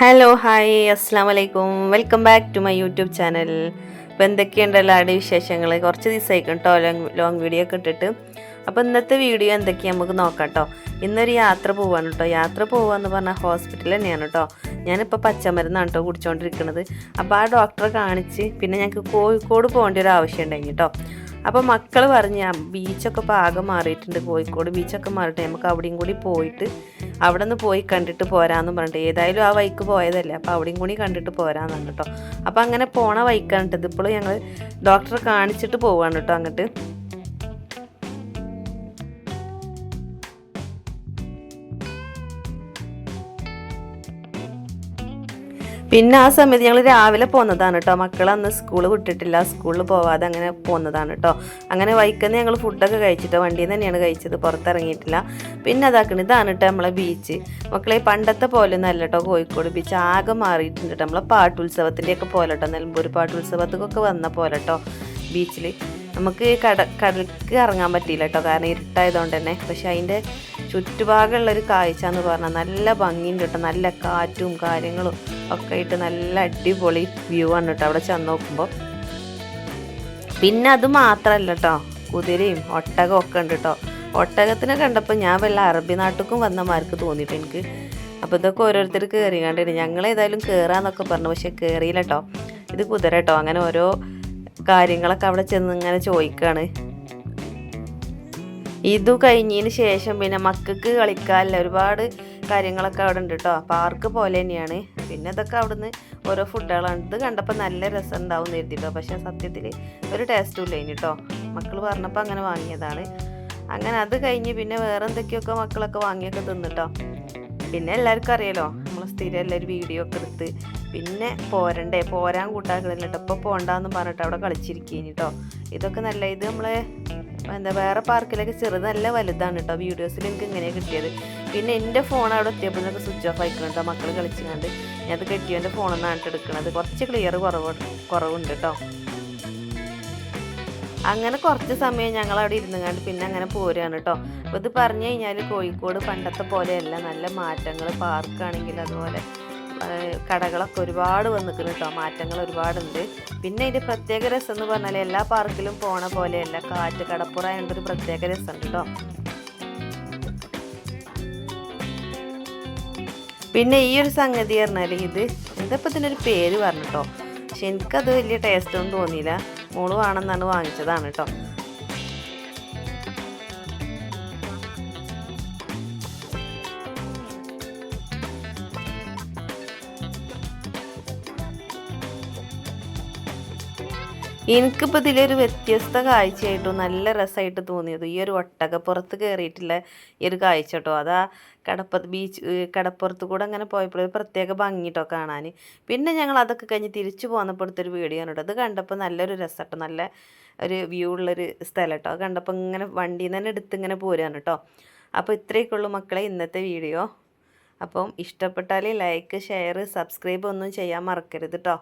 Hello hi അസ്സാം വലൈക്കും welcome back to my YouTube channel അപ്പോൾ എന്തൊക്കെയുണ്ട് എല്ലാവരുടെ വിശേഷങ്ങൾ കുറച്ച് ദിവസമായിരിക്കും കേട്ടോ ലോങ് ലോങ് വീഡിയോ ഒക്കെ ഇട്ടിട്ട്. അപ്പോൾ ഇന്നത്തെ വീഡിയോ എന്തൊക്കെയാണ് നമുക്ക് നോക്കാം കേട്ടോ ഇന്നൊരു യാത്ര പോവാണ് കേട്ടോ യാത്ര പോവാന്ന് പറഞ്ഞാൽ ഹോസ്പിറ്റൽ തന്നെയാണ് കേട്ടോ ഞാനിപ്പോൾ പച്ചമരുന്നാണ് കേട്ടോ കുടിച്ചുകൊണ്ടിരിക്കുന്നത് അപ്പോൾ ആ ഡോക്ടറെ കാണിച്ച് പിന്നെ ഞങ്ങൾക്ക് കോഴിക്കോട് പോകേണ്ട ഒരു ആവശ്യം ഉണ്ടായിരുന്നു കേട്ടോ അപ്പോൾ മക്കൾ പറഞ്ഞ ബീച്ചൊക്കെ ഇപ്പോൾ ആകെ മാറിയിട്ടുണ്ട് കോഴിക്കോട് ബീച്ചൊക്കെ മാറിയിട്ട് നമുക്ക് അവിടെയും കൂടി പോയിട്ട് അവിടെ നിന്ന് പോയി കണ്ടിട്ട് പോരാന്ന് പറഞ്ഞിട്ട്. ഏതായാലും ആ വൈക്ക് പോയതല്ലേ അപ്പോൾ അവിടെയും കൂടി കണ്ടിട്ട് പറഞ്ഞു കേട്ടോ അപ്പോൾ അങ്ങനെ പോണ വൈക്കാണ് കേട്ടോ ഇതിപ്പോൾ ഞങ്ങൾ ഡോക്ടറെ കാണിച്ചിട്ട് പോവാണ് കേട്ടോ അങ്ങോട്ട്. പിന്നെ ആ സമയത്ത് ഞങ്ങൾ രാവിലെ പോന്നതാണ് കേട്ടോ മക്കൾ അന്ന് സ്കൂൾ വിട്ടിട്ടില്ല. സ്കൂളിൽ പോവാതെ അങ്ങനെ പോന്നതാണ് കേട്ടോ അങ്ങനെ വൈക്കുന്ന ഞങ്ങൾ ഫുഡൊക്കെ കഴിച്ചിട്ട് വണ്ടിയിൽ നിന്ന് തന്നെയാണ് കഴിച്ചത്. പുറത്തിറങ്ങിയിട്ടില്ല. പിന്നെ അതാക്കണം ഇതാണ് കേട്ടോ നമ്മളെ ബീച്ച്. മക്കളെ പണ്ടത്തെ പോലെ ഒന്നും അല്ല കേട്ടോ കോഴിക്കോട് ബീച്ച്. ആകെ മാറിയിട്ടുണ്ട് കേട്ടോ നമ്മളെ പാട്ടുത്സവത്തിന്റെയൊക്കെ പോലെ കേട്ടോ നിലമ്പൂർ പാട്ടുത്സവത്തിനൊക്കെ വന്ന പോലെ കേട്ടോ ബീച്ചിൽ നമുക്ക് കട കടലിലേക്ക് ഇറങ്ങാൻ പറ്റിയില്ല കേട്ടോ കാരണം ഇരുട്ടായതുകൊണ്ട് തന്നെ. പക്ഷെ അതിന്റെ ചുറ്റുപാടുള്ളൊരു കാഴ്ച എന്ന് പറഞ്ഞാൽ നല്ല ഭംഗിയുണ്ട് കേട്ടോ നല്ല കാറ്റും കാര്യങ്ങളും ഒക്കെ ഇട്ട് നല്ല അടിപൊളി വ്യൂ ആണ് കേട്ടോ അവിടെ ചെന്ന് നോക്കുമ്പോൾ പിന്നെ അത് മാത്രമല്ല കേട്ടോ കുതിരയും ഒട്ടകം ഒക്കെ ഉണ്ട് കേട്ടോ ഒട്ടകത്തിനെ കണ്ടപ്പോൾ ഞാൻ വല്ല അറബി നാട്ടിലും വന്ന മാർക്ക് തോന്നിയിട്ട് എനിക്ക്. അപ്പോൾ ഇതൊക്കെ ഓരോരുത്തർ കയറി കണ്ടിട്ട് ഞങ്ങൾ ഏതായാലും കയറാന്നൊക്കെ പറഞ്ഞു. പക്ഷെ കയറിയില്ല കേട്ടോ ഇത് കുതിര കേട്ടോ അങ്ങനെ ഓരോ കാര്യങ്ങളൊക്കെ അവിടെ ചെന്ന് ഇങ്ങനെ ചോദിക്കുകയാണ് ഇതു കഴിഞ്ഞതിന് ശേഷം പിന്നെ മക്കൾക്ക് കളിക്കാനില്ല. ഒരുപാട് കാര്യങ്ങളൊക്കെ അവിടെ ഉണ്ട് കേട്ടോ പാർക്ക് പോലെ തന്നെയാണ്. പിന്നെ ഇതൊക്കെ അവിടുന്ന് ഓരോ ഫുഡുകളാണ്. ഇത് കണ്ടപ്പോൾ നല്ല രസം ഉണ്ടാവും എന്ന് കരുതിട്ടോ. പക്ഷേ സത്യത്തിൽ ഒരു ടേസ്റ്റും ഇല്ല ഇനി കേട്ടോ മക്കൾ പറഞ്ഞപ്പോൾ അങ്ങനെ വാങ്ങിയതാണ്. അങ്ങനെ അത് കഴിഞ്ഞ് പിന്നെ വേറെ എന്തൊക്കെയൊക്കെ മക്കളൊക്കെ വാങ്ങിയൊക്കെ തിന്നിട്ടോ പിന്നെ എല്ലാവർക്കും അറിയാലോ. നമ്മൾ സ്ഥിരം എല്ലാവരും വീഡിയോ ഒക്കെ എടുത്ത് പിന്നെ പോരണ്ടേ പോരാൻ കൂട്ടാക്കണില്ല കേട്ടോ ഇപ്പോൾ പോണ്ടാന്ന് പറഞ്ഞിട്ട് അവിടെ കളിച്ചിരിക്കേനി കേട്ടോ ഇതൊക്കെ നല്ല ഇത് നമ്മളെ എന്താ വേറെ പാർക്കിലൊക്കെ ചെറുത് നല്ല വലുതാണ് കേട്ടോ വീഡിയോസിൽ എനിക്ക് ഇങ്ങനെ കിട്ടിയത്. പിന്നെ എന്റെ ഫോൺ അവിടെ എത്തിയപ്പോഴൊക്കെ സ്വിച്ച് ഓഫ് ആയിക്കണം കേട്ടോ മക്കൾ കളിച്ചുകൊണ്ട് ഞാൻ അത് കെട്ടിയവന്റെ ഫോണിൽ നിന്നാണ് എടുക്കുന്നത് കുറച്ച് ക്ലിയർ കുറവ് കുറവുണ്ട് കേട്ടോ അങ്ങനെ കുറച്ച് സമയം ഞങ്ങൾ അവിടെ ഇരുന്നുകൊണ്ട് പിന്നെ അങ്ങനെ പോരുകയാണ് കേട്ടോ അപ്പോൾ ഇത് പറഞ്ഞു കഴിഞ്ഞാൽ കോഴിക്കോട് പണ്ടത്തെ പോലെയല്ല. നല്ല മാറ്റങ്ങൾ പാർക്കാണെങ്കിൽ അതുപോലെ. കടകളൊക്കെ ഒരുപാട് വന്നിരിക്കുന്നു കേട്ടോ മാറ്റങ്ങൾ ഒരുപാടുണ്ട്. പിന്നെ ഇതിന്റെ പ്രത്യേക രസം എന്ന് പറഞ്ഞാൽ എല്ലാ പാർക്കിലും പോണ പോലെയല്ല. കാറ്റ് കടപ്പുറ ഒരു പ്രത്യേക രസമുണ്ട് കേട്ടോ പിന്നെ ഈ ഒരു സംഗതി പറഞ്ഞാൽ ഇത് എന്താ ഇപ്പം ഇതിനൊരു പേര് പറഞ്ഞിട്ടോ പക്ഷെ എനിക്കത് വലിയ ടേസ്റ്റൊന്നും തോന്നിയില്ല. മോൾ വേണമെന്നാണ് വാങ്ങിച്ചതാണ് കേട്ടോ എനിക്കിപ്പോൾ ഇതിലൊരു വ്യത്യസ്ത കാഴ്ചയായിട്ടും നല്ല രസമായിട്ട് തോന്നിയത് ഈ ഒരു ഒട്ടകപ്പുറത്ത് കയറിയിട്ടുള്ള ഈ ഒരു കാഴ്ച കേട്ടോ. അതാ കടപ്പുറത്ത് ബീച്ച് കടപ്പുറത്ത് കൂടെ അങ്ങനെ പോയപ്പോൾ പ്രത്യേക ഭംഗി കേട്ടോ കാണാൻ. പിന്നെ ഞങ്ങൾ അതൊക്കെ കഴിഞ്ഞ് തിരിച്ചു പോന്നപ്പോഴത്തൊരു വീഡിയോ ആണ് കേട്ടോ. അത് കണ്ടപ്പോൾ നല്ലൊരു രസം കേട്ടോ. നല്ല ഒരു വ്യൂ ഉള്ളൊരു സ്ഥലം കേട്ടോ. അത് കണ്ടപ്പോൾ ഇങ്ങനെ വണ്ടിയിൽ നിന്ന് തന്നെ എടുത്ത് ഇങ്ങനെ പോരാണ് കേട്ടോ. അപ്പോൾ ഇത്രയൊക്കെ ഉള്ളൂ മക്കളെ ഇന്നത്തെ വീഡിയോ. അപ്പം ഇഷ്ടപ്പെട്ടാൽ ലൈക്ക് ഷെയർ സബ്സ്ക്രൈബ് ഒന്നും ചെയ്യാൻ മറക്കരുത് കേട്ടോ.